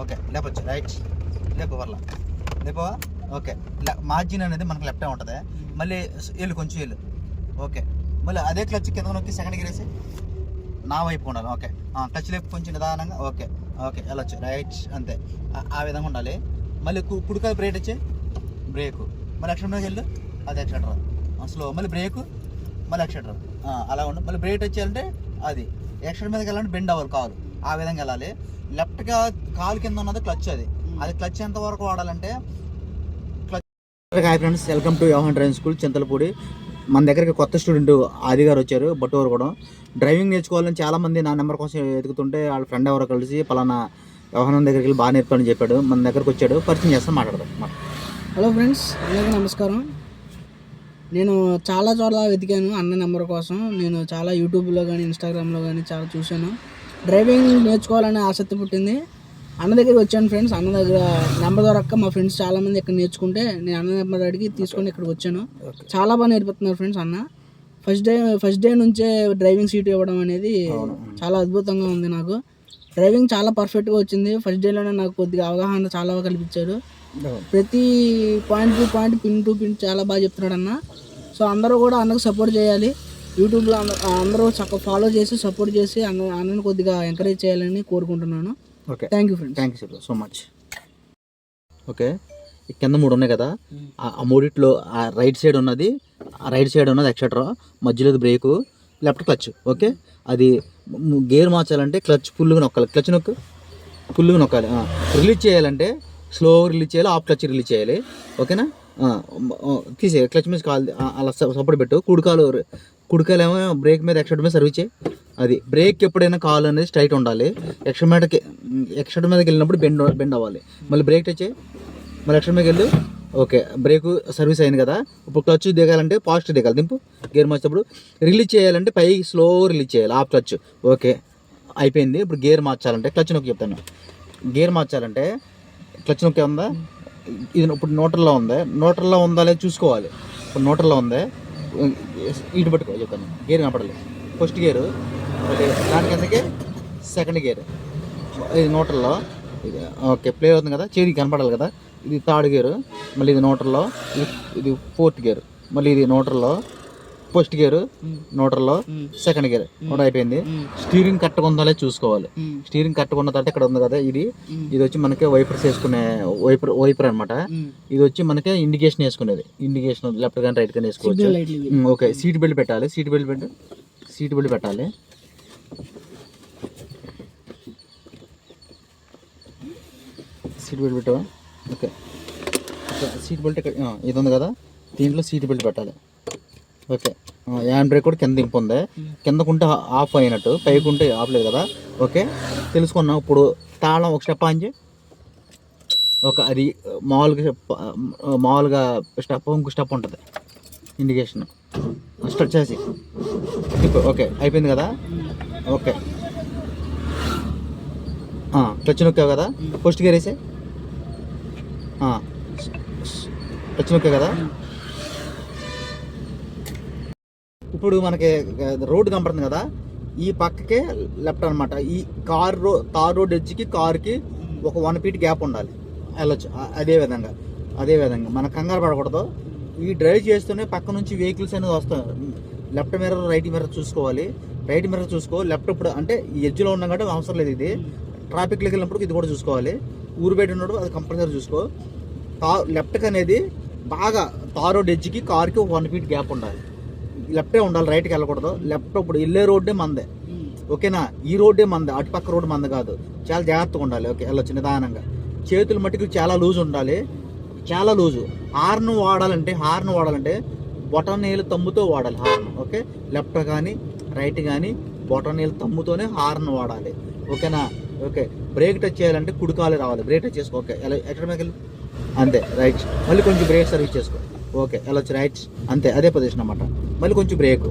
Okay లేపొచ్చు right. లేపు వర్లా. లేపవా okay. Margin అనేది మనకు లెఫ్టే ఉంటుంది. మళ్ళీ వెళ్ళు కొంచెం వెళ్ళు ఓకే. మళ్ళీ అదే క్లచ్ కింద నొక్కి సెకండ్ గిరేసి నా వైపు ఉండాలి. ఓకే. క్లచ్ లేపు కొంచెం నిదానంగా. ఓకే. ఓకే వెళ్ళొచ్చు. రైట్. అంతే. ఆ- విధంగా ఉండాలి. మళ్ళీ కు- కుడికాయ బ్రేక్ వచ్చి బ్రేకు. మళ్ళీ ఎక్స్ట్రా వెళ్ళు అది ఎక్స్ట్రా స్లో. మళ్ళీ బ్రేకు మళ్ళీ ఎక్స్ట్రా అలా ఉండు. మళ్ళీ బ్రేక్ వచ్చేయాలంటే అది. ఎక్స్ట్రా మీదకి వెళ్ళాలంటే బెండ్ అవ్వాలి కావాలి ఆ విధంగా వెళ్ళాలి. లెఫ్ట్గా కాలు కింద ఉన్నది క్లచ్ అది. అది క్లచ్ ఎంత వరకు వాడాలంటే hi friends welcome to Yohan driving school Chintalapudi. మన దగ్గరికి కొత్త స్టూడెంట్ ఆది గారు వచ్చారు బట్టూరు కూడా. డ్రైవింగ్ నేర్చుకోవాలని చాలా మంది నా నెంబర్ కోసం ఎదుగుతుంటే వాళ్ళ ఫ్రెండ్ ఎవరో కలిసి పలానా వ్యవహారం దగ్గరికి వెళ్ళి బాగా నేర్పాలని చెప్పాడు మన దగ్గరకు వచ్చాడు. పరిచయం చేస్తాం మాట్లాడదాం. మాట- హలో ఫ్రెండ్స్ అందరికీ నమస్కారం. నేను చాలా చోట్ల వెతికాను అన్న నెంబర్ కోసం. నేను చాలా యూట్యూబ్లో కానీ ఇన్స్టాగ్రామ్లో కానీ చాలా చూశాను. డ్రైవింగ్ నేర్చుకోవాలనే ఆసక్తి పుట్టింది. అన్న దగ్గరికి వచ్చాను ఫ్రెండ్స్. అన్న దగ్గర నెంబర్ దొరక్క మా ఫ్రెండ్స్ చాలా మంది ఇక్కడ నేర్చుకుంటే నేను అన్న నెంబర్ అడిగి తీసుకొని ఇక్కడికి వచ్చాను. చాలా బాగా నేర్పుతున్నారు ఫ్రెండ్స్ అన్న. ఫస్ట్ డే ఫస్ట్ డే నుంచే డ్రైవింగ్ సీట్ ఇవ్వడం అనేది చాలా అద్భుతంగా ఉంది నాకు. డ్రైవింగ్ చాలా పర్ఫెక్ట్గా వచ్చింది. ఫస్ట్ డేలోనే నాకు కొద్దిగా అవగాహన చాలా కల్పించారు. ప్రతి point to point pin to pin చాలా బాగా చెప్తున్నాడు అన్న. సో అందరూ కూడా అన్నకు సపోర్ట్ చేయాలి. యూట్యూబ్లో అంద- అందరూ చక్కగా ఫాలో చేసి సపోర్ట్ చేసి అన్న అన్నను కొద్దిగా ఎంకరేజ్ చేయాలని కోరుకుంటున్నాను. Okay. Thank you friends thank you so much okay కింద మూడు ఉన్నాయి కదా? ఆ ఆ మూడిట్లో ఆ రైట్ సైడ్ ఉన్నది ఆ రైట్ సైడ్ ఉన్నది ఎక్సెట్రా మధ్యలో బ్రేకు లెఫ్ట్ క్లచ్ ఓకే అది గేర్ మార్చాలంటే క్లచ్ ఫుల్గా నొక్కాలి. క్లచ్ నొక్కు? ఫుల్గా నొక్కాలి. రిలీజ్ చేయాలంటే స్లో రిలీజ్ చేయాలి ఆఫ్ క్లచ్ రిలీజ్ చేయాలి. ఓకేనా తీసే క్లచ్ మీద కాల్ అలా సపోర్ట్ పెట్టు. కుడికాలు కుడికాలు ఏమో బ్రేక్ మీద ఎక్స్ట్రా మీద సర్వీస్ చేయి. అది బ్రేక్ ఎప్పుడైనా కాలు అనేది స్ట్రైట్ ఉండాలి. ఎక్స్ట్రా మీదకి ఎక్స్ట్రా మీదకి వెళ్ళినప్పుడు బెండ్ బెండ్ అవ్వాలి. మళ్ళీ బ్రేక్ టచ్ చేయి. మళ్ళీ ఎక్స్ట్రా మీదకి వెళ్ళు. ఓకే బ్రేక్ సర్వీస్ అయింది కదా. ఇప్పుడు క్లచ్ దిగాలంటే పాజిటివ్ దిగాలి. దింపు. గేర్ మార్చేటప్పుడు రిలీజ్ చేయాలంటే పై స్లో రిలీజ్ చేయాలి. Half clutch. ఓకే అయిపోయింది. ఇప్పుడు గేర్ మార్చాలంటే క్లచ్ నొక్కి చెప్తాను. గేర్ మార్చాలంటే క్లచ్ నొక్కి ఉందా ఇది ఇప్పుడు నోటర్లో ఉంది. నోటర్లో ఉందా లేదా చూసుకోవాలి. ఇప్పుడు నోటర్లో ఉంది. ఇటు పట్టుకో చెప్తాను గేర్ కనపడలేదు ఫస్ట్ గేరు. ఓకే దాని కిందకి సెకండ్ గేర్. ఇది నోటర్లో. ఇది ఓకే ప్లే అవుతుంది కదా. చేతి కనపడాలి కదా. ఇది థర్డ్ గేరు. మళ్ళీ ఇది నోటర్లో. ఇది ఇది ఫోర్త్ గేర్. మళ్ళీ ఇది నోటర్లో. ఫస్ట్ గేరు నోటర్లో సెకండ్ గేర్ కూడా అయిపోయింది. స్టీరింగ్ కరెక్ట్గా ఉందా లేదా చూసుకోవాలి స్టీరింగ్ కరెక్ట్గా ఉన్న తర్వాత ఇక్కడ ఉంది కదా ఇది. ఇది వచ్చి మనకి వైపర్స్ వేసుకునే వైపర్ వైపర్ అనమాట ఇది వచ్చి మనకి ఇండికేషన్ వేసుకునేది. ఇండికేషన్ లెఫ్ట్ కానీ రైట్ కానీ వేసుకోవచ్చు. ఓకే. సీట్ బెల్ట్ పెట్టాలి. సీట్ బెల్ట్ పెట్టు సీట్ బెల్ట్ పెట్టాలి. సీట్ బెల్ట్ పెట్టావా? ఓకే. సీట్ బెల్ట్ ఇక్కడ ఇది ఉంది కదా. దీంట్లో సీట్ బెల్ట్ పెట్టాలి. ఓకే. హ్యాండ్ బ్రేక్ కూడా కింద దింపు ఉంది. కిందకుంటే ఆఫ్ అయినట్టు పైకి ఉంటే ఆఫ్ లేదు కదా. ఓకే? తెలుసుకున్నాం. ఇప్పుడు తాళం ఒక స్టెప్ ఆన్ ఒక అది మామూలుగా మామూలుగా స్టెప్ ఇంకో స్టెప్ ఉంటుంది. ఇండికేషన్ స్టార్ట్ చేసి. ఓకే అయిపోయింది కదా? ఓకే. క్లచ్ నొక్కావు కదా? ఫస్ట్ గేర్ వేసే క్లచ్ నొక్కావు కదా? ఇప్పుడు మనకి రోడ్డు కనపడుతుంది కదా ఈ పక్కకే లెఫ్ట్ అనమాట ఈ కార్ రో తార్ రోడ్ ఎడ్జ్కి కార్కి ఒక వన్ ఫీట్ గ్యాప్ ఉండాలి. వెళ్ళొచ్చు అదే విధంగా. అదే విధంగా. మన కంగారు పడకూడదు. ఈ డ్రైవ్ చేస్తూనే పక్క నుంచి వెహికల్స్ అనేది వస్తాయి. లెఫ్ట్ మిర్రర్ రైట్ మిర్రర్ చూసుకోవాలి. రైట్ మిర్రర్ చూసుకో లెఫ్ట్ ఇప్పుడు అంటే ఈ ఎడ్జ్లో ఉన్నాం కాబట్టి అవసరం లేదు ఇది. ట్రాఫిక్లోకి వెళ్ళినప్పుడు ఇది కూడా చూసుకోవాలి. ఊరు బయట ఉన్నప్పుడు అది కంపల్సరీ చూసుకో. తా లెఫ్ట్కి అనేది బాగా తార్ రోడ్ ఎడ్జ్కి కార్కి ఒక వన్ ఫీట్ గ్యాప్ ఉండాలి. లెఫ్టే ఉండాలి రైట్కి వెళ్ళకూడదు. లెఫ్ట్ ఇప్పుడు వెళ్ళే రోడ్డే మందే. ఓకేనా? ఈ రోడ్డే మంది అటుపక్క రోడ్డు మంది కాదు. చాలా జాగ్రత్తగా ఉండాలి ఓకే వెళ్ళొచ్చు నిదానంగా. చేతులు మట్టుకు చాలా లూజ్ ఉండాలి చాలా లూజు. హార్న్ వాడాలంటే హార్న్ వాడాలంటే బొటనీలు నీళ్ళు తమ్ముతో వాడాలి హార్న్ ఓకే? లెఫ్ట్ కానీ రైట్ కానీ బొటనీలు నీళ్ళు తమ్ముతోనే హార్న్ వాడాలి ఓకేనా? ఓకే బ్రేక్ టచ్ చేయాలంటే కుడికాలు రావాలి. బ్రేక్ టచ్ చేసుకో ఓకే ఎలా ఎక్కడ మీకు అంతే రైట్. మళ్ళీ కొంచెం బ్రేక్ సర్వీస్ చేసుకో ఓకే వెళ్ళొచ్చు రైట్. అంతే అదే పొజిషన్ అన్నమాట. మళ్ళీ కొంచెం బ్రేక్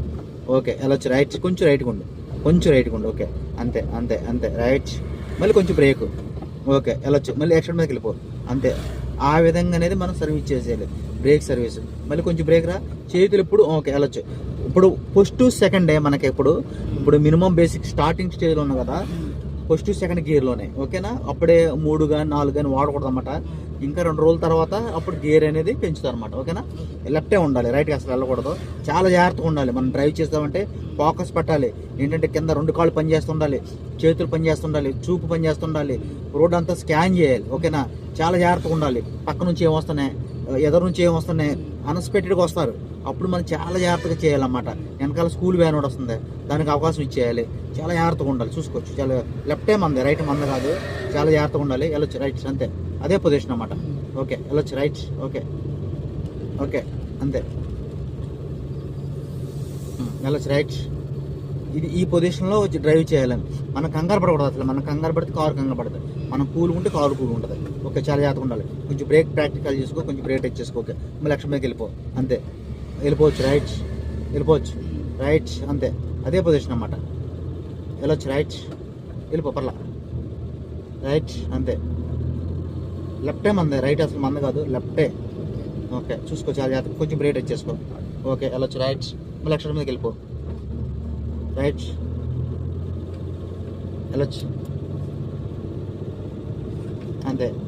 ఓకే వెళ్ళొచ్చు రైట్ కొంచెం రైట్గా ఉండు. కొంచెం రైట్గా ఉండు ఓకే అంతే అంతే అంతే రైట్ మళ్ళీ కొంచెం బ్రేక్ ఓకే వెళ్ళొచ్చు మళ్ళీ యాక్షన్ మీదకి వెళ్ళిపో. అంతే. ఆ విధంగా అనేది మనం సర్వీస్ చేసేయాలి. బ్రేక్ సర్వీస్ మళ్ళీ కొంచెం బ్రేక్ రా. చేతులు ఇప్పుడు ఓకే వెళ్ళొచ్చు ఇప్పుడు ఫస్ట్ సెకండ్ డే మనకి ఇప్పుడు. ఇప్పుడు మినిమం బేసిక్ స్టార్టింగ్ స్టేజ్లో ఉన్నాం కదా. ఫస్ట్ సెకండ్ గేర్లోనే ఓకేనా అప్పుడే మూడు కానీ నాలుగు కానీ వాడకూడదు అనమాట ఇంకా రెండు రోజుల తర్వాత అప్పుడు గేర్ అనేది పెంచుతారు అనమాట ఓకేనా లెఫ్టే ఉండాలి రైట్కి అసలు వెళ్ళకూడదు. చాలా జాగ్రత్తగా ఉండాలి మనం డ్రైవ్ చేస్తామంటే ఫోకస్ పెట్టాలి. ఏంటంటే కింద రెండు కాళ్ళు పనిచేస్తుండాలి చేతులు పనిచేస్తుండాలి చూపు పనిచేస్తుండాలి రోడ్ అంతా స్కాన్ చేయాలి ఓకేనా? చాలా జాగ్రత్తగా ఉండాలి. పక్క నుంచి ఏం వస్తున్నాయి? నుంచి ఏం వస్తున్నాయి? అన్ఎక్స్పెక్టెడ్గా వస్తారు. అప్పుడు మనం చాలా జాగ్రత్తగా చేయాలన్నమాట. వెనకాల స్కూల్ వ్యాన్ కూడా వస్తుంది. దానికి అవకాశం ఇచ్చేయాలి. చాలా జాగ్రత్తగా ఉండాలి. చూసుకోవచ్చు. చాలా లెఫ్టే మంది రైట్ మంద కాదు. చాలా జాగ్రత్తగా ఉండాలి. వెళ్ళొచ్చు. రైట్ అంతే. అదే పొజిషన్ అనమాట ఓకే. వెళ్ళొచ్చు. Right okay. ఓకే. అంతే. వెళ్ళొచ్చు. రైట్ ఇది ఈ పొజిషన్లో వచ్చి డ్రైవ్ చేయాలని మనం కంగారు పడకూడదు అసలు. మనం కంగారు పడితే కారు కంగారు పడుతుంది మనం కూల్ ఉంటే కారు కూల్ ఉంటుంది. ఓకే. చాలా జాగ్రత్తగా ఉండాలి. కొంచెం బ్రేక్ ప్రాక్టికల్ చేసుకో. కొంచెం బ్రేక్ టచ్ చేసుకో. ఓకే. మళ్ళీ లక్ష మీదకి వెళ్ళిపో. అంతే. వెళ్ళిపోవచ్చు రైట్ వెళ్ళిపోవచ్చు. రైట్ అంతే. అదే పొజిషన్ అన్నమాట. వెళ్ళొచ్చు రైట్ వెళ్ళిపో పర్లా. రైట్ అంతే. లెఫ్టే మందే రైట్ అసలు మంద కాదు లెఫ్టే ఓకే చూసుకో చాలా జాగ్రత్త కొంచెం బ్రేక్ ఇచ్చేసుకో ఓకే వెళ్ళొచ్చు రైట్ మళ్ళీ లక్ష మీదకి వెళ్ళిపో. రైట్ వెళ్ళొచ్చు. అంతే.